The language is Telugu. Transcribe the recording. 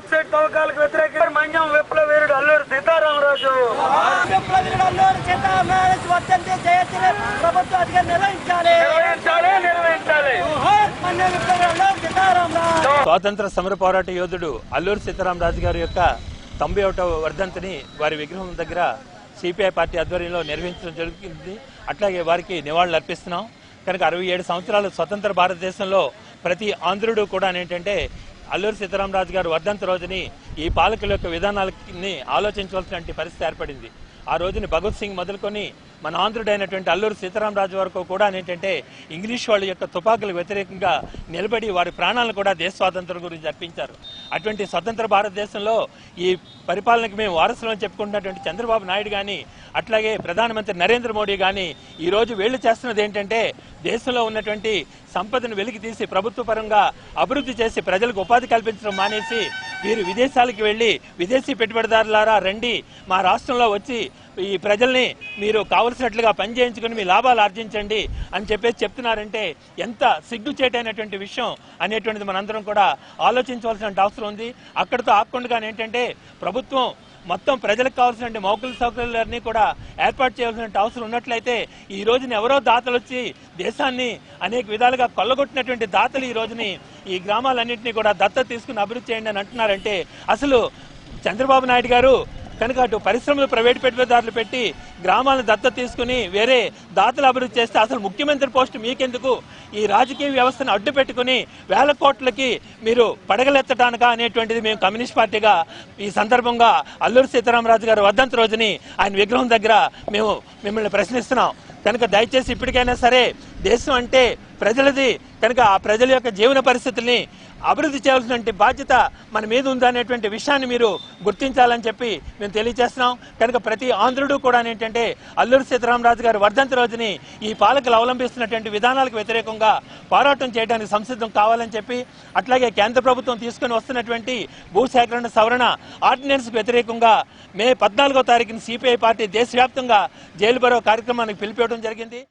తవ్వకాలకు వ్యతిరేక మన్యం విప్లవ వీరుడు అల్లూరు సీతారామరాజు. విప్లవీరుడు అల్లూరి సీతారామరాజు వర్ధంతి జయంతిని ప్రభుత్వం అధికారులు నిర్వహించాలి. నిర్వహించాలి నిర్వహించాలి. స్వాతంత్ర సమర పోరాట యోధుడు అల్లూరి సీతారామరాజు గారి యొక్క తొంభై ఒకటవ వర్ధంతిని వారి విగ్రహం దగ్గర సిపిఐ పార్టీ ఆధ్వర్యంలో నిర్వహించడం జరుగుతుంది. అట్లాగే వారికి నివాళులు అర్పిస్తున్నాం. కనుక అరవై ఏడు సంవత్సరాలు స్వతంత్ర భారతదేశంలో ప్రతి ఆంధ్రుడు కూడా ఏంటంటే అల్లూరి సీతారామరాజు గారు వర్ధంతి రోజుని ఈ పాలకుల యొక్క విధానాలని ఆలోచించవలసినటువంటి పరిస్థితి ఏర్పడింది. ఆ రోజుని భగత్ సింగ్ మొదలుకొని మన ఆంధ్రుడైనటువంటి అల్లూరు సీతారామరాజు వరకు కూడా ఏంటంటే ఇంగ్లీష్ వాళ్ళ యొక్క తుపాకులకు వ్యతిరేకంగా నిలబడి వారి ప్రాణాలను కూడా దేశ స్వాతంత్రం గురించి అర్పించారు. అటువంటి స్వతంత్ర భారతదేశంలో ఈ పరిపాలనకు మేము వారసులు చెప్పుకుంటున్నటువంటి చంద్రబాబు నాయుడు కానీ అట్లాగే ప్రధానమంత్రి నరేంద్ర మోడీ కానీ ఈరోజు వీళ్ళు చేస్తున్నది ఏంటంటే దేశంలో ఉన్నటువంటి సంపదను వెలికి తీసి ప్రభుత్వ పరంగా అభివృద్ధి చేసి ప్రజలకు ఉపాధి కల్పించడం మానేసి వీరు విదేశాలకు వెళ్ళి విదేశీ పెట్టుబడిదారులారా రండి. మా రాష్ట్రంలో వచ్చి ఈ ప్రజల్ని మీరు కావలసినట్లుగా పనిచేయించుకుని మీ లాభాలు ఆర్జించండి అని చెప్పేసి చెప్తున్నారంటే ఎంత సిగ్గుచేటైనటువంటి విషయం అనేటువంటిది మనందరం కూడా ఆలోచించవలసిన అవసరం ఉంది. అక్కడితో ఆపకుండా ఏంటంటే ప్రభుత్వం మొత్తం ప్రజలకు కావాల్సిన మౌకుల సౌకర్యాలన్నీ కూడా ఏర్పాటు చేయాల్సిన అవసరం ఉన్నట్లయితే ఈ రోజున ఎవరో దాతలు వచ్చి దేశాన్ని అనేక విధాలుగా కొల్లగొట్టినటువంటి దాతలు ఈ రోజుని ఈ గ్రామాలన్నింటినీ కూడా దత్తత తీసుకుని అభివృద్ధి చేయండి అని అంటున్నారంటే అసలు చంద్రబాబు నాయుడు గారు కనుక అటు పరిశ్రమలు ప్రైవేట్ పెట్టుబడిదారులు పెట్టి గ్రామాలను దత్త తీసుకుని వేరే దాతలు అభివృద్ధి చేస్తే అసలు ముఖ్యమంత్రి పోస్ట్ మీకెందుకు? ఈ రాజకీయ వ్యవస్థను అడ్డు పెట్టుకుని వేల కోట్లకి మీరు పడగలెత్తడానికా అనేటువంటిది మేము కమ్యూనిస్ట్ పార్టీగా ఈ సందర్భంగా అల్లూరు సీతారామరాజు గారు వద్దంత రోజుని ఆయన విగ్రహం దగ్గర మేము మిమ్మల్ని ప్రశ్నిస్తున్నాం. కనుక దయచేసి ఇప్పటికైనా సరే దేశం అంటే ప్రజలది. కనుక ఆ ప్రజల యొక్క జీవన పరిస్థితుల్ని అభివృద్ధి చేయాల్సినటువంటి బాధ్యత మన మీద ఉందనేటువంటి విషయాన్ని మీరు గుర్తించాలని చెప్పి మేము తెలియజేస్తున్నాం. కనుక ప్రతి ఆంధ్రుడు కూడా ఏంటంటే అల్లూరి సీతారామరాజు గారు వర్ధంతి రోజుని ఈ పాలకులు అవలంబిస్తున్నటువంటి విధానాలకు వ్యతిరేకంగా పోరాటం చేయడానికి సంసిద్ధం కావాలని చెప్పి అట్లాగే కేంద్ర ప్రభుత్వం తీసుకొని వస్తున్నటువంటి భూసేకరణ సవరణ ఆర్డినెన్స్కు వ్యతిరేకంగా మే పద్నాలుగో తారీఖున సిపిఐ పార్టీ దేశవ్యాప్తంగా జైలు బరో కార్యక్రమానికి పిలిపేయడం జరిగింది.